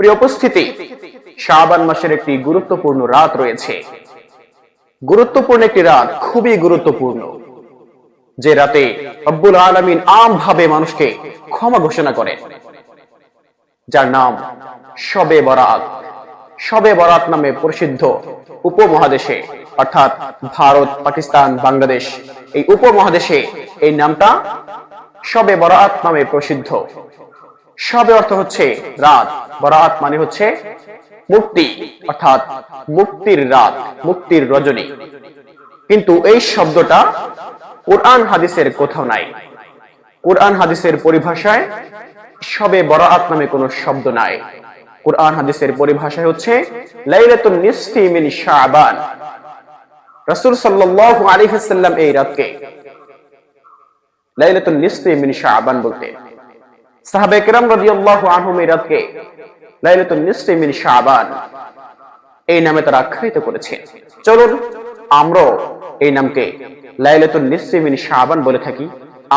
প্রিয় উপস্থিতি, শাবান মাসের একটি গুরুত্বপূর্ণ রাত রয়েছে। গুরুত্বপূর্ণ একটি রাত খুবই গুরুত্বপূর্ণ। যে রাতে রব্বুল আলমিন আম ভাবে মানুষকে ক্ষমা ঘোষণা করেন। যার নাম শবে বরাত। শবে বরাত নামে প্রসিদ্ধ উপমহাদেশে, অর্থাৎ ভারত, পাকিস্তান, বাংলাদেশ, এই উপমহাদেশে এই নামটা শবে বরাত নামে প্রসিদ্ধ। শবে অর্থ হচ্ছে রাত, বরাত মানে হচ্ছে মুক্তি, অর্থাৎ মুক্তির রাত, মুক্তির রজনী। কিন্তু এই শব্দটা কোরআন হাদিসের কোথাও নাই। কোরআন হাদিসের পরিভাষায় সবে বরাত নামে কোনো শব্দ নাই। কোরআন হাদিসের পরিভাষায় হচ্ছে লাইলাতুন নিসফি মিন শাবান। রাসূল সাল্লাল্লাহু আলাইহি সাল্লাম এই রাতকে লাইলাতুন নিসফি মিন শাবান বলতেন।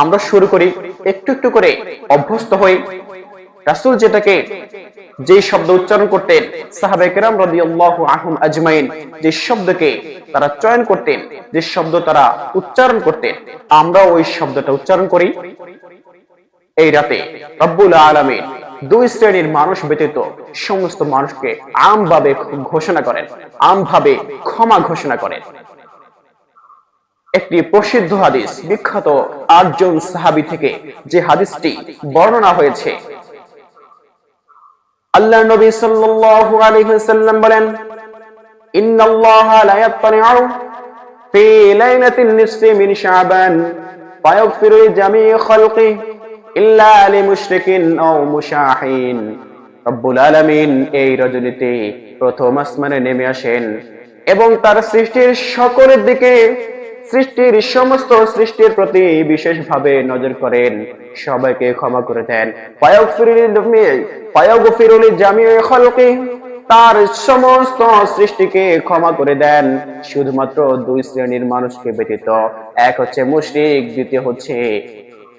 আমরা শুরু করি একটু একটু করে অভ্যস্ত হই। যেটাকে যে শব্দ উচ্চারণ করতেন সাহাবে কেরাম রাদিয়াল্লাহু আজমাইন, যে শব্দকে তারা চয়ন করতেন, যে শব্দ তারা উচ্চারণ করতেন আমরা ওই শব্দটা উচ্চারণ করি। এই রাতে রব্বুল আলমিন দুই শ্রেণির মানুষ ব্যতীত সমস্ত মানুষকে আমভাবে ঘোষণা করেন, আমভাবে ক্ষমা ঘোষণা করেন। একটি প্রসিদ্ধ হাদিস, বিখ্যাত আটজন সাহাবি থেকে যে হাদিসটি বর্ণনা হয়েছে। আল্লাহ নবী সাল্লাল্লাহু আলাইহি ওয়াসাল্লাম বলেন, ইন্নাল্লাহা লা ইয়াত্তালি'উ ফি লাইলাতিন নিসফি মিন শাবান, ফায়াগফিরু ইল্লা লিমুশরিকিন আও মুশাহিন। রব্বুল আলামিন এই রজনীতে প্রথম আসমানে নেমে আসেন এবং তার সৃষ্টির দিকে সৃষ্টির সমস্ত সৃষ্টির প্রতি বিশেষভাবে নজর করেন। সবাইকে ক্ষমা করে দেন। তার সমস্ত সৃষ্টিকে ক্ষমা করে দেন। শুধুমাত্র দুই শ্রেণির মানুষকে ব্যতীত এক হচ্ছে মুশরিক, দ্বিতীয় হচ্ছে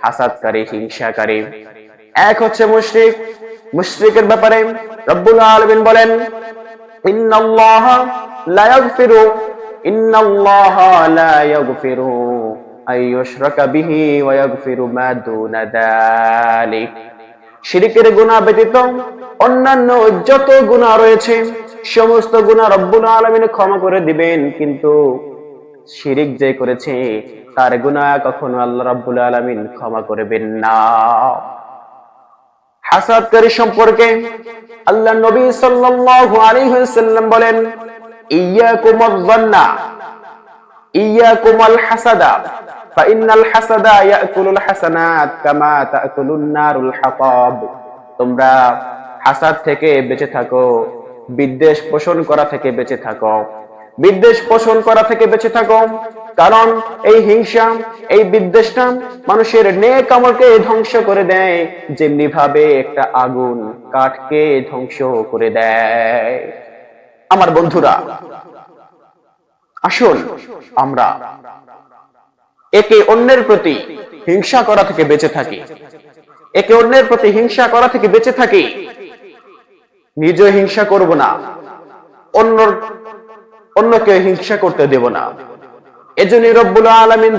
হাসাদকারী হিংসাকারী এক হচ্ছে মুশরিক। মুশরিকের ব্যাপারে রব্বুল আলামিন বলেন, ইন্নাল্লাহা লা ইয়াগফিরু, ইন্নাল্লাহা লা ইয়াগফিরু বিহি ওয়া ইয়াগফিরু মা দুনা যালিক শিরিকের গুনাহ ব্যতীত অন্যান্য যত গুনাহ রয়েছে, সমস্ত গুনাহ রব্বুল আলামিন ক্ষমা করে দিবেন, কিন্তু শিরিক যে করেছে, তার গুণা কখনো আল্লাহ রাব্বুল আলামিন ক্ষমা করবেন না। হাসাদকারী সম্পর্কে আল্লাহ নবী সাল্লাল্লাহু আলাইহি ওয়াসাল্লাম বলেন, ইয়াকুম আয-যান্না ইয়াকুম হাসাদা ফা ইন্নাল হাসাদা ইয়াকুলুল হাসানাত কামা তাকুলুন নারুল হাতাব। তোমরা হাসাদ থেকে বেঁচে থাকো, বিদ্বেষ পোষণ করা থেকে বেঁচে থাকো। বিদ্বেষ পোষণ করা থেকে বেঁচে থাকো। কারণ এই হিংসা, এই বিদ্বেষটা মানুষের নেক আমলকে ধ্বংস করে দেয়। যেমনি ভাবে একটা আগুন কাঠকে ধ্বংস করে দেয়। আমার বন্ধুরা, আসুন আমরা একে অন্যের প্রতি হিংসা করা থেকে বেঁচে থাকি। একে অন্যের প্রতি হিংসা করা থেকে বেঁচে থাকি। নিজে হিংসা করব না। অন্য অন্যকে হিংসা করতে দেব না। এজন্য রব্বুল আলমিন